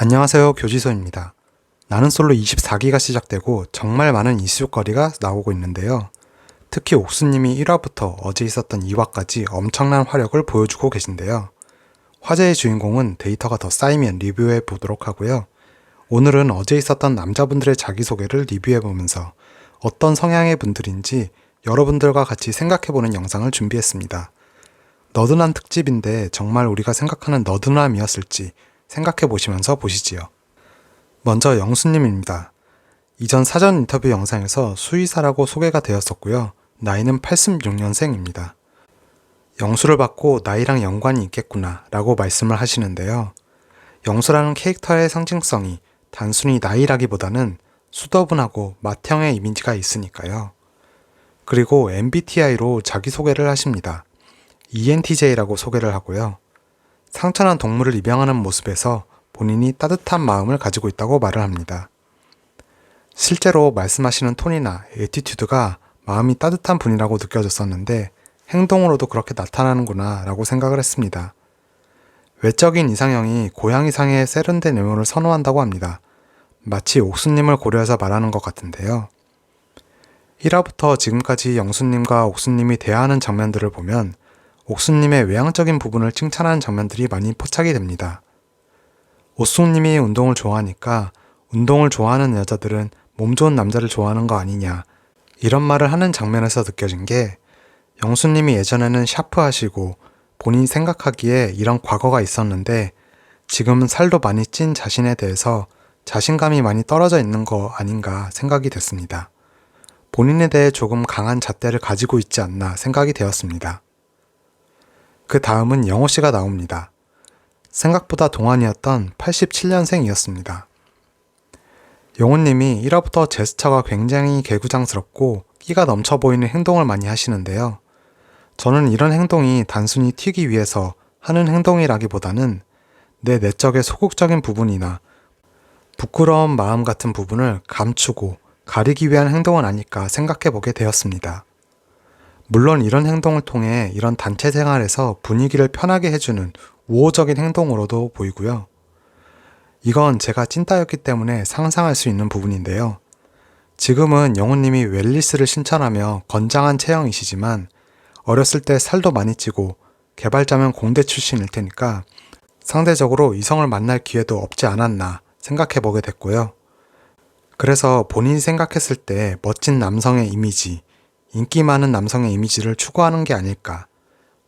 안녕하세요. 교지소입니다. 나는 솔로 24기가 시작되고 정말 많은 이슈거리가 나오고 있는데요. 특히 옥수님이 1화부터 어제 있었던 2화까지 엄청난 화력을 보여주고 계신데요. 화제의 주인공은 데이터가 더 쌓이면 리뷰해 보도록 하고요. 오늘은 어제 있었던 남자분들의 자기소개를 리뷰해 보면서 어떤 성향의 분들인지 여러분들과 같이 생각해 보는 영상을 준비했습니다. 너드난 특집인데 정말 우리가 생각하는 너드남이었을지 생각해 보시면서 보시지요. 먼저 영수님입니다. 이전 사전 인터뷰 영상에서 수의사라고 소개가 되었었고요. 나이는 86년생입니다. 영수를 받고 나이랑 연관이 있겠구나 라고 말씀을 하시는데요. 영수라는 캐릭터의 상징성이 단순히 나이라기보다는 수더분하고 맏형의 이미지가 있으니까요. 그리고 MBTI로 자기소개를 하십니다. ENTJ라고 소개를 하고요. 상처난 동물을 입양하는 모습에서 본인이 따뜻한 마음을 가지고 있다고 말을 합니다. 실제로 말씀하시는 톤이나 에티튜드가 마음이 따뜻한 분이라고 느껴졌었는데 행동으로도 그렇게 나타나는구나 라고 생각을 했습니다. 외적인 이상형이 고양이상의 세련된 외모를 선호한다고 합니다. 마치 옥수님을 고려해서 말하는 것 같은데요. 1화부터 지금까지 영수님과 옥수님이 대화하는 장면들을 보면 옥수님의 외향적인 부분을 칭찬하는 장면들이 많이 포착이 됩니다. 옥수님이 운동을 좋아하니까 운동을 좋아하는 여자들은 몸 좋은 남자를 좋아하는 거 아니냐 이런 말을 하는 장면에서 느껴진 게 영수님이 예전에는 샤프하시고 본인이 생각하기에 이런 과거가 있었는데 지금은 살도 많이 찐 자신에 대해서 자신감이 많이 떨어져 있는 거 아닌가 생각이 됐습니다. 본인에 대해 조금 강한 잣대를 가지고 있지 않나 생각이 되었습니다. 그 다음은 영호 씨가 나옵니다. 생각보다 동안이었던 87년생이었습니다. 영호님이 1화부터 제스처가 굉장히 개구장스럽고 끼가 넘쳐 보이는 행동을 많이 하시는데요. 저는 이런 행동이 단순히 튀기 위해서 하는 행동이라기보다는 내 내적의 소극적인 부분이나 부끄러운 마음 같은 부분을 감추고 가리기 위한 행동은 아닐까 생각해 보게 되었습니다. 물론 이런 행동을 통해 이런 단체 생활에서 분위기를 편하게 해주는 우호적인 행동으로도 보이고요. 이건 제가 찐따였기 때문에 상상할 수 있는 부분인데요. 지금은 영호님이 웰리스를 신천하며 건장한 체형이시지만 어렸을 때 살도 많이 찌고 개발자면 공대 출신일 테니까 상대적으로 이성을 만날 기회도 없지 않았나 생각해 보게 됐고요. 그래서 본인이 생각했을 때 멋진 남성의 이미지, 인기 많은 남성의 이미지를 추구하는 게 아닐까.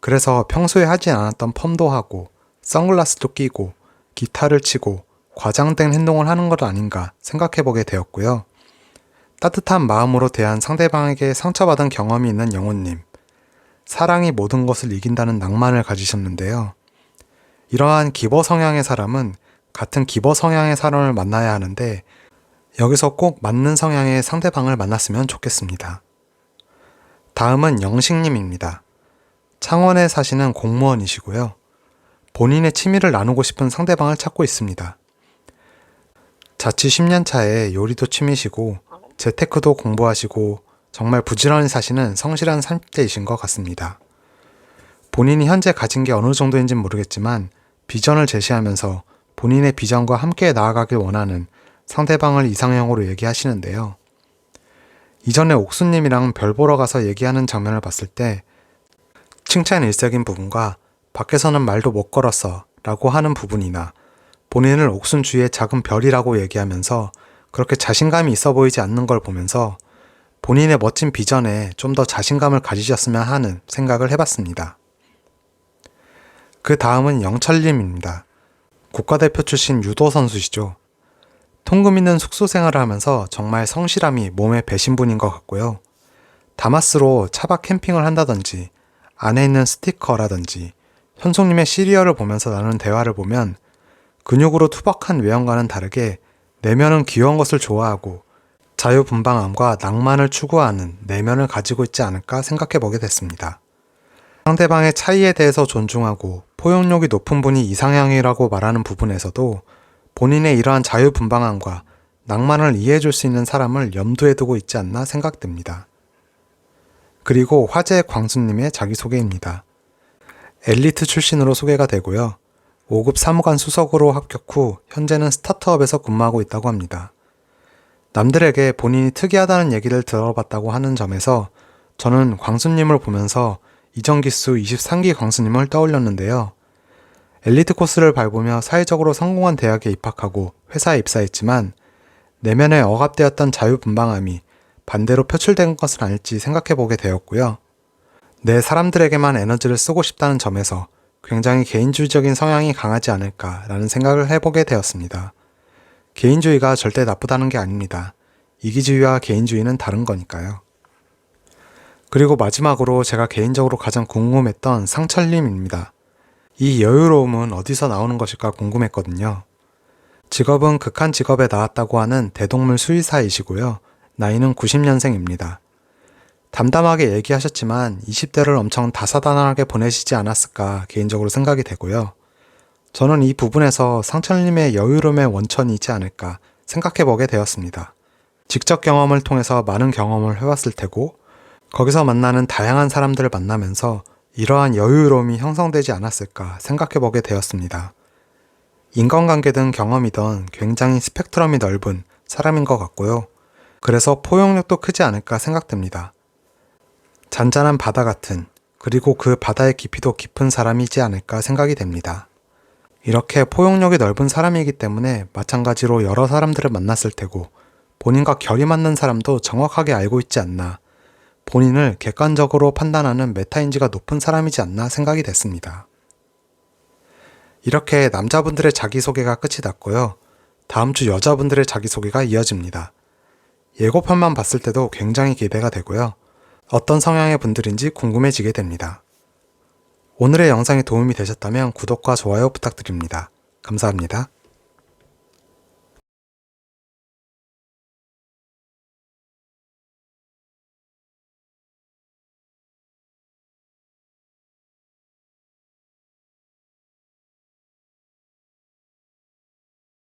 그래서 평소에 하지 않았던 펌도 하고, 선글라스도 끼고, 기타를 치고, 과장된 행동을 하는 것 아닌가 생각해 보게 되었고요. 따뜻한 마음으로 대한 상대방에게 상처받은 경험이 있는 영호님. 사랑이 모든 것을 이긴다는 낭만을 가지셨는데요. 이러한 기버 성향의 사람은 같은 기버 성향의 사람을 만나야 하는데 여기서 꼭 맞는 성향의 상대방을 만났으면 좋겠습니다. 다음은 영식님입니다. 창원에 사시는 공무원이시고요. 본인의 취미를 나누고 싶은 상대방을 찾고 있습니다. 자취 10년 차에 요리도 취미시고 재테크도 공부하시고 정말 부지런히 사시는 성실한 30대이신 것 같습니다. 본인이 현재 가진 게 어느 정도인진 모르겠지만 비전을 제시하면서 본인의 비전과 함께 나아가길 원하는 상대방을 이상형으로 얘기하시는데요. 이전에 옥수님이랑 별 보러 가서 얘기하는 장면을 봤을 때 칭찬 일색인 부분과 밖에서는 말도 못 걸었어 라고 하는 부분이나 본인을 옥순 주위의 작은 별이라고 얘기하면서 그렇게 자신감이 있어 보이지 않는 걸 보면서 본인의 멋진 비전에 좀 더 자신감을 가지셨으면 하는 생각을 해봤습니다. 그 다음은 영철님입니다. 국가대표 출신 유도 선수시죠. 통금 있는 숙소 생활을 하면서 정말 성실함이 몸에 배신 분인 것 같고요. 다마스로 차박 캠핑을 한다든지 안에 있는 스티커라든지 현송님의 시리얼을 보면서 나누는 대화를 보면 근육으로 투박한 외형과는 다르게 내면은 귀여운 것을 좋아하고 자유분방함과 낭만을 추구하는 내면을 가지고 있지 않을까 생각해 보게 됐습니다. 상대방의 차이에 대해서 존중하고 포용력이 높은 분이 이상형이라고 말하는 부분에서도 본인의 이러한 자유분방함과 낭만을 이해해 줄 수 있는 사람을 염두에 두고 있지 않나 생각됩니다. 그리고 화제 광수님의 자기소개입니다. 엘리트 출신으로 소개가 되고요. 5급 사무관 수석으로 합격 후 현재는 스타트업에서 근무하고 있다고 합니다. 남들에게 본인이 특이하다는 얘기를 들어봤다고 하는 점에서 저는 광수님을 보면서 이정기수 23기 광수님을 떠올렸는데요. 엘리트 코스를 밟으며 사회적으로 성공한 대학에 입학하고 회사에 입사했지만 내면에 억압되었던 자유분방함이 반대로 표출된 것은 아닐지 생각해 보게 되었고요. 내 사람들에게만 에너지를 쓰고 싶다는 점에서 굉장히 개인주의적인 성향이 강하지 않을까라는 생각을 해보게 되었습니다. 개인주의가 절대 나쁘다는 게 아닙니다. 이기주의와 개인주의는 다른 거니까요. 그리고 마지막으로 제가 개인적으로 가장 궁금했던 상철님입니다. 이 여유로움은 어디서 나오는 것일까 궁금했거든요. 직업은 극한 직업에 나왔다고 하는 대동물 수의사이시고요. 나이는 90년생입니다. 담담하게 얘기하셨지만 20대를 엄청 다사다난하게 보내시지 않았을까 개인적으로 생각이 되고요. 저는 이 부분에서 상철님의 여유로움의 원천이 있지 않을까 생각해 보게 되었습니다. 직접 경험을 통해서 많은 경험을 해왔을 테고, 거기서 만나는 다양한 사람들을 만나면서 이러한 여유로움이 형성되지 않았을까 생각해 보게 되었습니다. 인간관계든 경험이든 굉장히 스펙트럼이 넓은 사람인 것 같고요. 그래서 포용력도 크지 않을까 생각됩니다. 잔잔한 바다 같은, 그리고 그 바다의 깊이도 깊은 사람이지 않을까 생각이 됩니다. 이렇게 포용력이 넓은 사람이기 때문에 마찬가지로 여러 사람들을 만났을 테고, 본인과 결이 맞는 사람도 정확하게 알고 있지 않나, 본인을 객관적으로 판단하는 메타인지가 높은 사람이지 않나 생각이 됐습니다. 이렇게 남자분들의 자기소개가 끝이 났고요. 다음 주 여자분들의 자기소개가 이어집니다. 예고편만 봤을 때도 굉장히 기대가 되고요. 어떤 성향의 분들인지 궁금해지게 됩니다. 오늘의 영상이 도움이 되셨다면 구독과 좋아요 부탁드립니다. 감사합니다.